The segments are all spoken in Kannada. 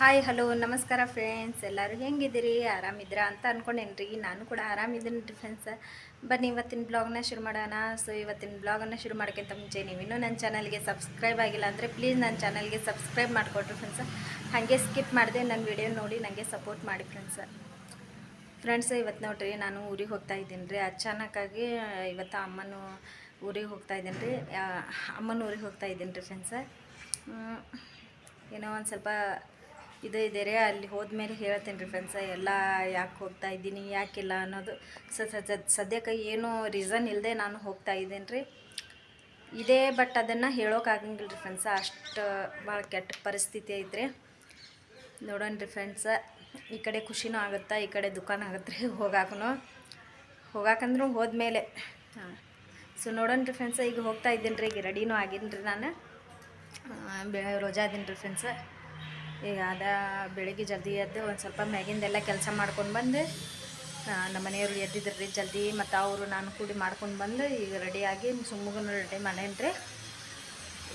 ಹಾಯ್ ಹಲೋ ನಮಸ್ಕಾರ ಫ್ರೆಂಡ್ಸ್ ಎಲ್ಲರೂ ಹೆಂಗಿದ್ದೀರಿ? ಆರಾಮಿದ್ದೀರಾ ಅಂತ ಅಂದ್ಕೊಂಡೇನ್ರಿ ನಾನು ಕೂಡ ಆರಾಮಿದ್ದೀನಿ ರೀ ಫ್ರೆಂಡ್ಸ್ ಬನ್ನಿ, ಇವತ್ತಿನ ಬ್ಲಾಗ್ನ ಶುರು ಮಾಡೋಣ. ಸೊ ಇವತ್ತಿನ ಬ್ಲಾಗನ್ನು ಶುರು ಮಾಡ್ಕೊಂತ ಮುಂಚೆ ನೀವು ಇನ್ನೂ ನನ್ನ ಚಾನಲ್ಗೆ ಸಬ್ಸ್ಕ್ರೈಬ್ ಆಗಿಲ್ಲ ಅಂದರೆ ಪ್ಲೀಸ್ ನನ್ನ ಚಾನಲ್ಗೆ ಸಬ್ಸ್ಕ್ರೈಬ್ ಮಾಡಿಕೊಡ್ರಿ ಫ್ರೆಂಡ್ಸ್ ಹಾಗೆ ಸ್ಕಿಪ್ ಮಾಡಿದೆ ನನ್ನ ವಿಡಿಯೋ ನೋಡಿ ನನಗೆ ಸಪೋರ್ಟ್ ಮಾಡಿ ಫ್ರೆಂಡ್ಸ್ ಫ್ರೆಂಡ್ಸ್ ಇವತ್ತು ನೋಡಿರಿ, ನಾನು ಊರಿಗೆ ಹೋಗ್ತಾ ಇದ್ದೀನಿ ರೀ ಅಚಾನಕ್ಕಾಗಿ, ಇವತ್ತು ಅಮ್ಮನ ಊರಿಗೆ ಹೋಗ್ತಾ ಇದ್ದೀನಿ ರೀ ಅಮ್ಮನ ಊರಿಗೆ ಹೋಗ್ತಾ ಇದ್ದೀನಿ ರೀ ಫ್ರೆಂಡ್ಸ ಏನೋ ಒಂದು ಸ್ವಲ್ಪ ಇದು ಇದೆ ರೀ ಅಲ್ಲಿ ಹೋದ್ಮೇಲೆ ಹೇಳ್ತೀನಿ ರೀ ಫ್ರೆಂಡ್ಸ ಎಲ್ಲ ಯಾಕೆ ಹೋಗ್ತಾ ಇದ್ದೀನಿ, ಯಾಕಿಲ್ಲ ಅನ್ನೋದು. ಸದ್ಯಕ್ಕೆ ಏನೂ ರೀಸನ್ ಇಲ್ಲದೆ ನಾನು ಹೋಗ್ತಾ ಇದ್ದೀನಿ ರೀ ಇದೇ ಬಟ್ ಅದನ್ನು ಹೇಳೋಕ್ಕಾಗಂಗಿಲ್ಲ ರೀ ಫ್ರೆಂಡ್ಸ ಅಷ್ಟು ಭಾಳ ಕೆಟ್ಟ ಪರಿಸ್ಥಿತಿ ಐತ್ರಿ. ನೋಡೋಣ ರೀ ಫ್ರೆಂಡ್ಸ ಈ ಕಡೆ ಖುಷಿನೂ ಆಗುತ್ತಾ, ಈ ಕಡೆ ದುಕಾನ್ ಆಗುತ್ತೆ ರೀ ಹೋಗಾಕೂ ಹೋಗಾಕಂದ್ರೂ ಹೋದ್ಮೇಲೆ. ಹಾಂ. ಸೊ ನೋಡೋಣ ರೀ ಫ್ರೆಂಡ್ಸ ಈಗ ಹೋಗ್ತಾ ಇದ್ದೀನಿ ರೀ ಈಗ ರೆಡಿನೂ ಆಗಿನ್ರಿ ರೀ ನಾನು ರೋಜಾ ಅದೀನಿ ರೀ ಫ್ರೆಂಡ್ಸ ಈಗ ಅದ ಬೆಳಿಗ್ಗೆ ಜಲ್ದಿ ಎದ್ದು ಒಂದು ಸ್ವಲ್ಪ ಮ್ಯಾಗಿಂದೆಲ್ಲ ಕೆಲಸ ಮಾಡ್ಕೊಂಡು ಬಂದು ನಮ್ಮ ಮನೆಯವರು ಎದ್ದಿದ್ರು ರೀ ಜಲ್ದಿ, ಮತ್ತು ಅವರು ನಾನು ಕೂಡಿ ಮಾಡ್ಕೊಂಡು ಬಂದು ಈಗ ರೆಡಿಯಾಗಿ ಸುಮ್ಮಗನ ರೆಡಿ ಮಾಡೇನಿ ರೀ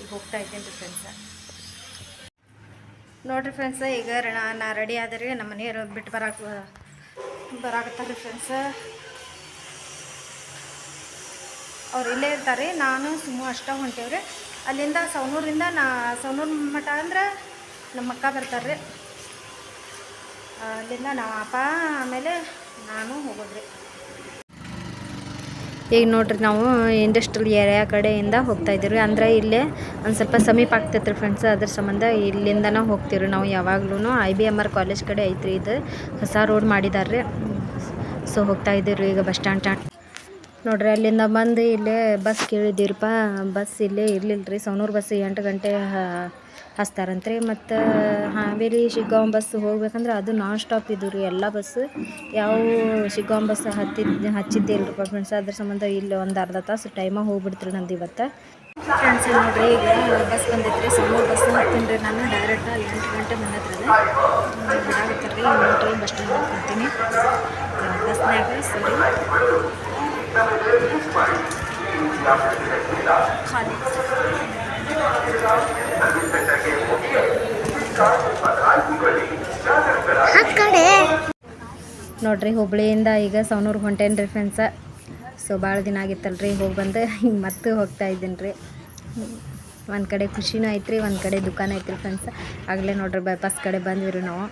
ಈಗ ಹೋಗ್ತಾ ಇದ್ದೇನೆ ರೀ ಫ್ರೆಂಡ್ಸ ನೋಡಿರಿ ಫ್ರೆಂಡ್ಸ್ ಈಗ ನಾ ರೆಡಿ ಆದ್ರಿ, ನಮ್ಮ ಮನೆಯವರು ಬಿಟ್ಟು ಬರಾಕ ಬರಾಕತ್ತಾರೆ ಫ್ರೆಂಡ್ಸ ಅವ್ರು ಇಲ್ಲೇ ಇರ್ತಾರೆ ನಾನು ಸುಮ್ಮ ಅಷ್ಟ ಹೊಂಟೇವ್ರಿ. ಅಲ್ಲಿಂದ ಸವನೂರಿಂದ ನಾ, ಸವನೂರು ಮಠ ಅಂದ್ರೆ ನಮ್ಮ ಅಕ್ಕ ಬರ್ತಾರೆ. ಅಲ್ಲಿಂದ ನಮ್ಮ ಅಪ್ಪ ಆಮೇಲೆ ನಾನು ಹೋಗೋದ್ರಿ. ಈಗ ನೋಡ್ರಿ ನಾವು ಇಂಡಸ್ಟ್ರಿಯಲ್ ಏರಿಯಾ ಕಡೆಯಿಂದ ಹೋಗ್ತಾ ಇದ್ದೀವಿ. ಅಂದರೆ ಇಲ್ಲೇ ಒಂದು ಸ್ವಲ್ಪ ಸಮೀಪ ಆಗ್ತೈತೆ ರೀ ಫ್ರೆಂಡ್ಸ್ ಅದ್ರ ಸಂಬಂಧ ಇಲ್ಲಿಂದನೇ ಹೋಗ್ತೀವಿ ನಾವು ಯಾವಾಗ್ಲೂ I B M R college ಕಡೆ ಐತ್ರಿ ಇದು. ಹೊಸ ರೋಡ್ ಮಾಡಿದ್ದಾರೆ ಸೊ ಹೋಗ್ತಾ ಇದ್ದೀವಿ ಈಗ ಬಸ್ ಸ್ಟ್ಯಾಂಡ್ ನೋಡ್ರಿ, ಅಲ್ಲಿಂದ ಬಂದು ಇಲ್ಲೇ ಬಸ್ ಕೇಳಿದ್ದೀರಪ್ಪ ಬಸ್ ಇಲ್ಲೇ ಇರಲಿಲ್ಲ ರೀ ಸವನೂರು ಬಸ್ ಎಂಟು ಗಂಟೆ ಹಚ್ತಾರಂತ್ರಿ. ಮತ್ತು ಹಾವೇರಿ ಶಿಗ್ಗಾಂವ್ ಬಸ್ ಹೋಗ್ಬೇಕಂದ್ರೆ ಅದು ನಾನ್ ಸ್ಟಾಪ್ ಇದ್ದು ರೀ ಎಲ್ಲ ಬಸ್. ಯಾವ ಶಿಗ್ಗಾಂವ್ ಬಸ್ ಹತ್ತಿದ್ದು ಹಚ್ಚಿದ್ದೇ ಇಲ್ಲರಿ ಫ್ರೆಂಡ್ಸ್ ಅದ್ರ ಸಂಬಂಧ ಇಲ್ಲಿ ಒಂದು ಅರ್ಧ ತಾಸು ಟೈಮಾಗ ಹೋಗ್ಬಿಡ್ತ್ರಿ ನಂದು ಇವತ್ತು. ಫ್ರೆಂಡ್ಸ್ ನೋಡ್ರಿ ಈಗ ಬಸ್ ಬಂದಿದ್ರಿ ಸಮೂಹ ಬಸ್ ಹತ್ತೀನಿ ರೀ ನಾನು. ಡೈರೆಕ್ಟ್ ಎಂಟು ಗಂಟೆ ಬಂದತ್ರದ ಬಿಡಾಗತ್ತಾರೆ ರೀ ನೋಡ್ರಿ ಬಸ್ ಸ್ಟ್ಯಾಂಡ್ ಹೋಗ್ತೀನಿ ಬಸ್ನಾಗ ಸರಿ ಖಾಲಿ. ನೋಡ್ರಿ ಹುಬ್ಳಿಯಿಂದ ಈಗ ಸವನೂರು ಹೊಂಟೇನು ರೀ ಫ್ರೆಂಡ್ಸ ಸೊ ಭಾಳ ದಿನ ಆಗಿತ್ತಲ್ಲ ರೀ ಹೋಗಿ ಬಂದು. ಹಿಂಗೆ ಮತ್ತೆ ಹೋಗ್ತಾ ಇದ್ದೀನಿ ರೀ ಒಂದು ಕಡೆ ಖುಷಿನೂ ಐತ್ರಿ, ಒಂದು ಕಡೆ ದುಕಾನ ಐತ್ರಿ ಫ್ರೆಂಡ್ಸ್ ಆಗಲೇ ನೋಡ್ರಿ ಬೈಪಾಸ್ ಕಡೆ ಬಂದ್ವಿ ರೀ ನಾವು.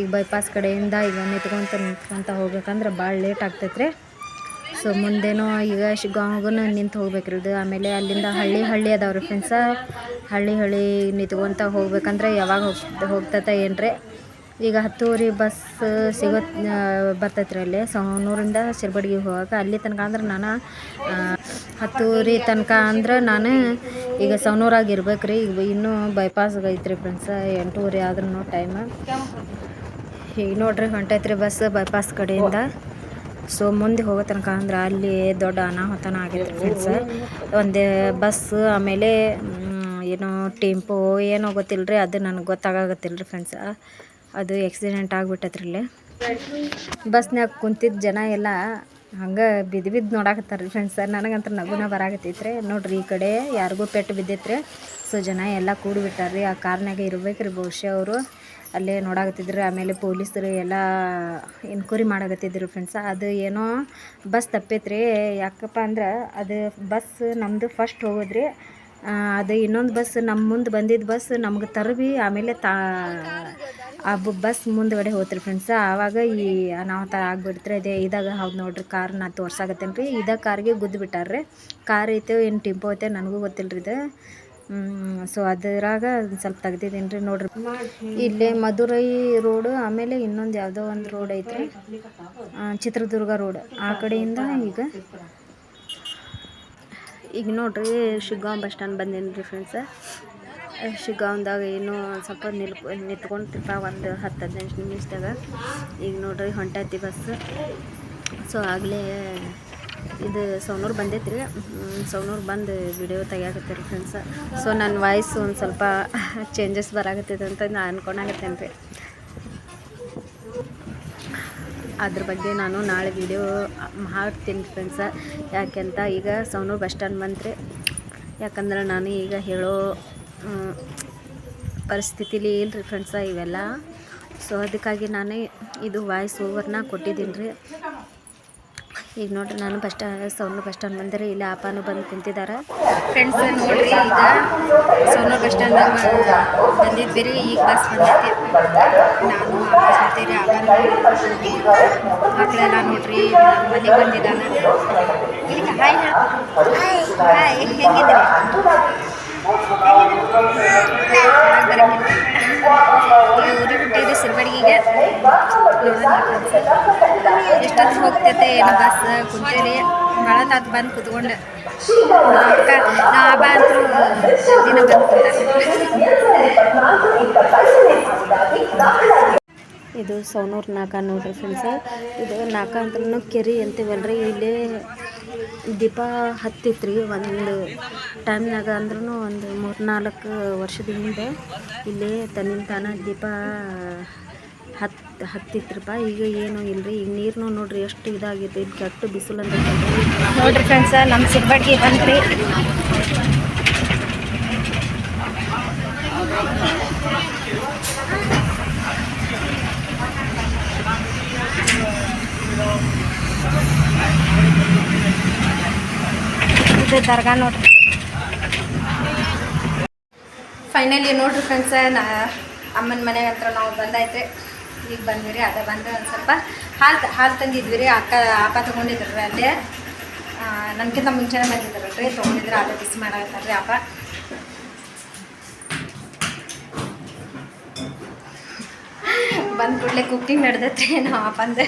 ಈಗ ಬೈಪಾಸ್ ಕಡೆಯಿಂದ ಈಗ ನಿಂತ್ಕೊಂತ ನಿಂತ್ಕೊಂತ ಹೋಗ್ಬೇಕಂದ್ರೆ ಭಾಳ ಲೇಟ್ ಆಗ್ತೈತೆ ರೀ ಸೊ ಮುಂದೇನೋ ಈಗ ಶಿಗ್ಗಾಂವ್ಗೂ ನಿಂತು ಹೋಗ್ಬೇಕ್ರಿ ಇದು. ಆಮೇಲೆ ಅಲ್ಲಿಂದ ಹಳ್ಳಿ ಹಳ್ಳಿ ಅದಾವ್ರಿ ಫ್ರೆಂಡ್ಸ ಹಳ್ಳಿ ಹಳ್ಳಿ ನಿಂತ್ಕೊಂತ ಹೋಗ್ಬೇಕಂದ್ರೆ ಯಾವಾಗ ಹೋಗ್ತಾ ಹೋಗ್ತೈತೆ ಏನ್ರಿ? ಈಗ ಹತ್ತುವರೆ ಬಸ್ ಸಿಗೋ ಬರ್ತೈತ್ರಿ ಅಲ್ಲಿ. ಸೋನೂರಿಂದ ಶಿರ್ಬಡ್ಗಿಗೆ ಹೋಗಕ್ಕೆ ಅಲ್ಲಿ ತನಕ ಅಂದ್ರೆ ನಾನು ಹತ್ತುವರೆ ತನಕ ಅಂದ್ರೆ ನಾನು ಈಗ ಸವನೂರಾಗ ಇರ್ಬೇಕು ರೀ ಈಗ ಇನ್ನೂ ಬೈಪಾಸ್ ಐತ್ರಿ ಫ್ರೆಂಡ್ಸ ಎಂಟೂವರೆ ಆದ್ರೂ ಟೈಮ್ ಈಗ ನೋಡ್ರಿ ಹೊಂಟೈತ್ರಿ ಬಸ್ ಬೈಪಾಸ್ ಕಡೆಯಿಂದ. ಸೊ ಮುಂದೆ ಹೋಗೋ ತನಕ ಅಂದ್ರೆ ಅಲ್ಲಿ ದೊಡ್ಡ ಅನಾಹುತನ ಆಗೈತೆ ಫ್ರೆಂಡ್ಸ್ ಒಂದು ಬಸ್ ಆಮೇಲೆ ಏನೋ ಟೆಂಪೋ ಏನೋ ಗೊತ್ತಿಲ್ಲ ರೀ ಅದು ನನಗೆ ಗೊತ್ತಾಗತ್ತಿಲ್ಲರಿ ಫ್ರೆಂಡ್ಸ್ ಅದು ಆಕ್ಸಿಡೆಂಟ್ ಆಗ್ಬಿಟ್ಟೈತ್ರಿ ಇಲ್ಲಿ. ಬಸ್ನ್ಯಾಗ ಕುಂತಿದ್ದ ಜನ ಎಲ್ಲ ಹಂಗೆ ಬಿದ್ದು ಬಿದ್ದು ನೋಡಾಕತ್ತಾರ್ರಿ ಫ್ರೆಂಡ್ಸ್ ನನಗಂತ್ರ ನಗುನ ಬರಾಕತ್ತೈತ್ರಿ. ನೋಡ್ರಿ, ಈ ಕಡೆ ಯಾರಿಗೂ ಪೆಟ್ಟು ಬಿದ್ದೈತ್ರಿ. ಸೊ ಜನ ಎಲ್ಲ ಕೂಡಿಬಿಟ್ಟಾರ್ರಿ. ಆ ಕಾರ್ನಾಗೆ ಇರ್ಬೇಕ್ರಿ ಬಹುಶಃ ಅವರು. ಅಲ್ಲೇ ನೋಡಾಕತ್ತಿದ್ರು. ಆಮೇಲೆ ಪೊಲೀಸರು ಎಲ್ಲ ಎನ್ಕ್ವೈರಿ ಮಾಡಾಕತ್ತಿದ್ರು ಫ್ರೆಂಡ್ಸ್ ಅದು ಏನೋ ಬಸ್ ತಪ್ಪೈತ್ರಿ. ಯಾಕಪ್ಪ ಅಂದ್ರೆ ಅದು ಬಸ್ ನಮ್ಮದು ಫಸ್ಟ್ ಹೋಗೋದ್ರಿ. ಅದು ಇನ್ನೊಂದು ಬಸ್ ನಮ್ಮ ಮುಂದೆ ಬಂದಿದ್ದ ಬಸ್ ನಮ್ಗೆ ತರಬಿ ಆಮೇಲೆ ತಾ, ಆ ಬಸ್ ಮುಂದ್ಗಡೆ ಹೋತ್ರಿ ಫ್ರೆಂಡ್ಸ್ ಆವಾಗ ಈ ಅನಾಹುತ ಆಗ್ಬಿಡ್ತ್ರಿ. ಅದೇ ಇದಾಗ ಹೌದು ನೋಡ್ರಿ ಕಾರ್ ನಾ ತೋರ್ಸಾಕತ್ತೇನೆ ರೀ ಇದಾಗ ಕಾರ್ಗೆ ಗುದ್ದು ಬಿಟ್ಟಾರ್ರಿ. ಕಾರ್ ಐತೆ ಏನು ಟಿಂಪೋ ಐತೆ ನನಗೂ ಗೊತ್ತಿಲ್ಲ ರೀ ಇದು. ಸೊ ಅದರಾಗ ಸ್ವಲ್ಪ ತೆಗ್ದಿದ್ದೀನಿ ರೀ ನೋಡ್ರಿ. ಇಲ್ಲೇ ಮಧುರೈ ರೋಡು ಆಮೇಲೆ ಇನ್ನೊಂದು ಯಾವುದೋ ಒಂದು ರೋಡ್ ಐತ್ರಿ. ಚಿತ್ರದುರ್ಗ ರೋಡ್ ಆ ಕಡೆಯಿಂದ ಈಗ ಈಗ ನೋಡ್ರಿ, ಶಿಗ್ಗಾಂವ್ ಬಸ್ ಸ್ಟ್ಯಾಂಡ್ ಬಂದೇನಿ ರೀ ಫ್ರೆಂಡ್ಸ ಶಿಗ್ಗಾಂವ್ದಾಗ ಏನು ಸ್ವಲ್ಪ ನಿಲ್ ನಿಂತ್ಕೊಂತಿಪ್ಪ ಒಂದು ಹತ್ತು ಹದಿನೈದು ನಿಮಿಷದಾಗ. ಈಗ ನೋಡ್ರಿ ಹೊಂಟೈತಿ ಬಸ್. ಸೊ ಆಗಲೇ ಇದು ಸೌನೂರು ಬಂದೈತ್ರಿ. ಸೌನೂರು ಬಂದು ವಿಡಿಯೋ ತೆಗಿಯಾಕತ್ತೀರಿ ಫ್ರೆಂಡ್ಸ ಸೊ ನನ್ನ ವಾಯ್ಸ್ ಒಂದು ಸ್ವಲ್ಪ ಚೇಂಜಸ್ ಬರಾಕತ್ತೈತೆ ಅಂತ ನಾನು ಅನ್ಕೊಳಕತ್ತೇನೆ ರೀ ಅದ್ರ ಬಗ್ಗೆ ನಾನು ನಾಳೆ ವಿಡಿಯೋ ಮಾಡ್ತೀನಿ ಫ್ರೆಂಡ್ಸ ಯಾಕೆಂತ ಈಗ ಸೌನೂರು ಬಸ್ ಸ್ಟ್ಯಾಂಡ್ ಬಂತ್ರಿ. ಯಾಕಂದ್ರೆ ನಾನು ಈಗ ಹೇಳೋ ಪರಿಸ್ಥಿತಿಲಿ ಇಲ್ರಿ ಫ್ರೆಂಡ್ಸ ಇವೆಲ್ಲ. ಸೊ ಅದಕ್ಕಾಗಿ ನಾನೇ ಇದು ವಾಯ್ಸ್ ಓವರ್ನ ಕೊಟ್ಟಿದ್ದೀನಿ ರೀ ಈಗ ನೋಡ್ರಿ ನಾನು ಬಸ್ ಸ್ಟ್ಯಾಂಡ್ ಸೌನ ಬಸ್ ಸ್ಟ್ಯಾಂಡ್ ಬಂದರೆ, ಇಲ್ಲಿ ಆಪಾನು ಬಂದು ಕುಂತಿದ್ದಾರೆ ಫ್ರೆಂಡ್ಸ್ ನೋಡ್ರಿ ಈಗ ಸೌನ ಬಸ್ ಸ್ಟ್ಯಾಂಡ್ ಬಂದಿದ್ವಿ ರೀ ಈಗ ಬಸ್ ಬಂದೈತಿ. ನಾನು ಸತ್ತೀರಿ ಅಪ್ಪನೂ ಮಕ್ಕಳೆಲ್ಲ ನೋಡ್ರಿ ಮನೆಗೆ ಬಂದಿದ್ದಾನೆ. ಹಾಯ್ ಹಾಯ್ ಬಿಟ್ಟಿದ್ರಿ ಎಷ್ಟು ಎಷ್ಟೊತ್ತು ಹೋಗ್ತೈತೆ ಏನು ಬಸ್ ಕುಂತೇರಿ ಭಾಳ ತಾತ ಬಂದು ಕುತ್ಕೊಂಡೆ ದಿನ ಇದು ಸೌನೂರು ನಾಕ ನೋಡ್ರಿ ಫ್ರೆಂಡ್ಸ ಇದು ನಾಕ ಅಂದ್ರೂ ಕೆರೆ ಅಂತೀವಲ್ರಿ. ಇಲ್ಲಿ ದೀಪ ಹತ್ತಿತ್ತು ರೀ ಒಂದು ಟೈಮ್ನಾಗ ಅಂದ್ರೂ ಒಂದು ಮೂರು ನಾಲ್ಕು ವರ್ಷದ ಹಿಂದೆ ಇಲ್ಲಿ ತನ್ನಿಂದ ತಾನ ದೀಪ ಹತ್ತು ರೂಪಾಯಿ ಈಗ ಏನು ಇಲ್ರಿ? ಈಗ ನೀರ್ನು ನೋಡ್ರಿ ಎಷ್ಟು ಇದಾಗಿದೆ ಇದು ಕೆಟ್ಟು ಬಿಸಿಲು ಅಂತ ನೋಡ್ರಿ ಫ್ರೆಂಡ್ಸ ನಮ್ಮ ಸಿಬ್ಬಡ್ಗಿ ಬಂದ್ರಿ. ಇದು ದರ್ಗಾ ನೋಡ್ರಿ. ಫೈನಲಿ ನೋಡ್ರಿ ಫ್ರೆಂಡ್ಸ ನಾ ಅಮ್ಮನ ಮನೆಗೆ ಹತ್ರ ನಾವು ಬಂದಾಯ್ತು ಈಗ ಬಂದ್ವಿ ರೀ ಅದೇ ಬಂದು ಒಂದು ಸ್ವಲ್ಪ ಹಾಲು ಹಾಲು ತಂದಿದ್ವಿ ರೀ ಅಕ್ಕ, ಅಪ್ಪ ತೊಗೊಂಡಿದ್ರು ರೀ ಅಲ್ಲೇ ನಮ್ಗಿಂತ ಮುಂಚೆನೇ ಬಂದಿದ್ರು ರೀ ತೊಗೊಂಡಿದ್ರೆ ಅದೇ ಬಿಸಿ ಮಾಡಾಕತ್ತಾರ ರೀ ಅಪ್ಪ. ಬಂದ ಕೂಡಲೇ ಕುಕ್ಕಿಂಗ್ ನಡೆದೈತ್ರಿ ನಾವು ಅಪ್ಪಂದೆ.